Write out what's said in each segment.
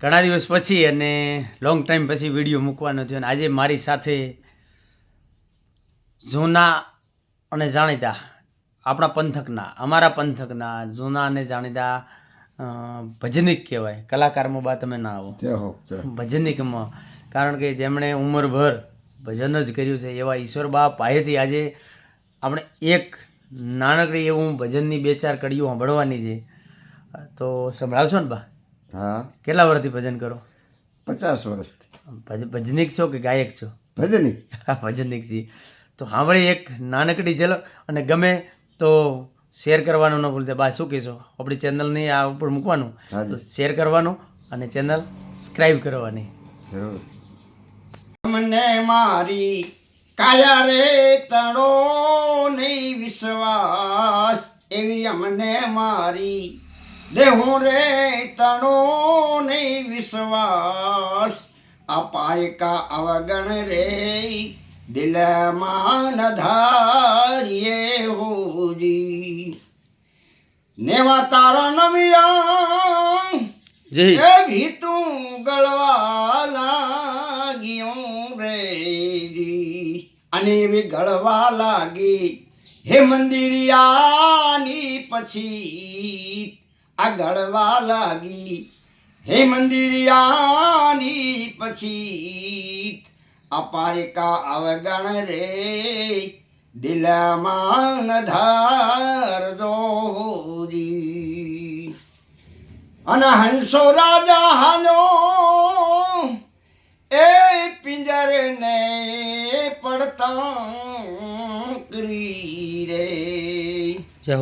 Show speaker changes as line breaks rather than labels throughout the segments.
ઘણા દિવસ પછી અને લોંગ ટાઈમ પછી વીડિયો મૂકવાનો થયો અને આજે મારી સાથે જૂના અને જાણીતા આપણા પંથકના અમારા પંથકના જૂના અને જાણીતા ભજનિક કહેવાય. કલાકારમાં બા તમે ના આવો. ભજનિકમાં. કારણ કે જેમણે ઉંમરભર ભજન જ કર્યું છે એવા ઈશ્વર બા પાસેથી આજે આપણે એક નાનકડી એવું ભજનની બે ચાર કડીઓ સાંભળવાની છે. તો સંભળાવશો ને બા?
હા?
કેટલા વર્ષથી ભજન કરો?
પચાસ વર્ષથી.
ભજ ભજનિક છો કે ગાયક છો?
ભજનિક.
હા ભજનિક છી તો સાંભળી એક નાનકડી ઝલક અને ગમે તો શેર કરવાનું ન ભૂલતા. બા શું કહેશો? આપણી ચેનલની આ ઉપર મૂકવાનું. તો શેર કરવાનું અને ચેનલ સબસ્ક્રાઈબ કરવાની.
જરૂર.
મને મારી કાયા રે તણો નહીં વિશ્વાસ. એવી અમને મારી દેહું રે તણો નહીં વિશ્વાસ અપાય કા અવગણ રે દિલમાં ધારીએ હોજી નેવા તારા નમિયા એ ભીતું ગળવા લાગ્યું રે જી. અને એવી ગળવા લાગી હે મંદિરિયાની પછી આ ગળવા લાગી. હે મંદિરિયાની પછી અપારિકા અવગણ રે? દિલમાં ધાર દોરી અને હંસો રાજા હાનો એ પિંજર ને પડતા કરી રે.
જય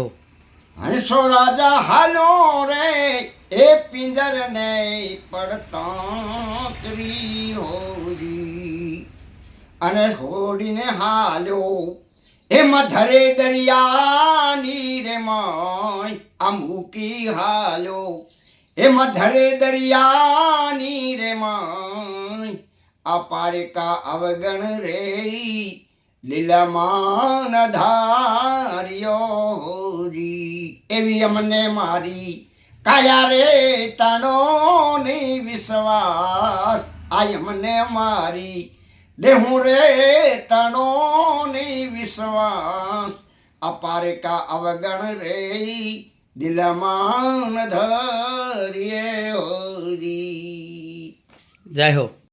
હંસો રાજા, હાલો રે, એ પિંજર ને પડતા હોરી અને હોડીને હાલ્યો એમાં ધરે દરિયાની રે માય આ મૂકી હાલ્યો. એમાં ધરે દરિયાની રે માય આ પારિકા અવગણ રે લીલામાન ધાર્યો જી એવી અમને મારી કાયા રે તણો ની વિશ્વાસ. આ અમને મારી દેહું રે તણો ની વિશ્વાસ અપારિકા અવગણ રે દિલમાન ધર્યે હોરી
જય હો.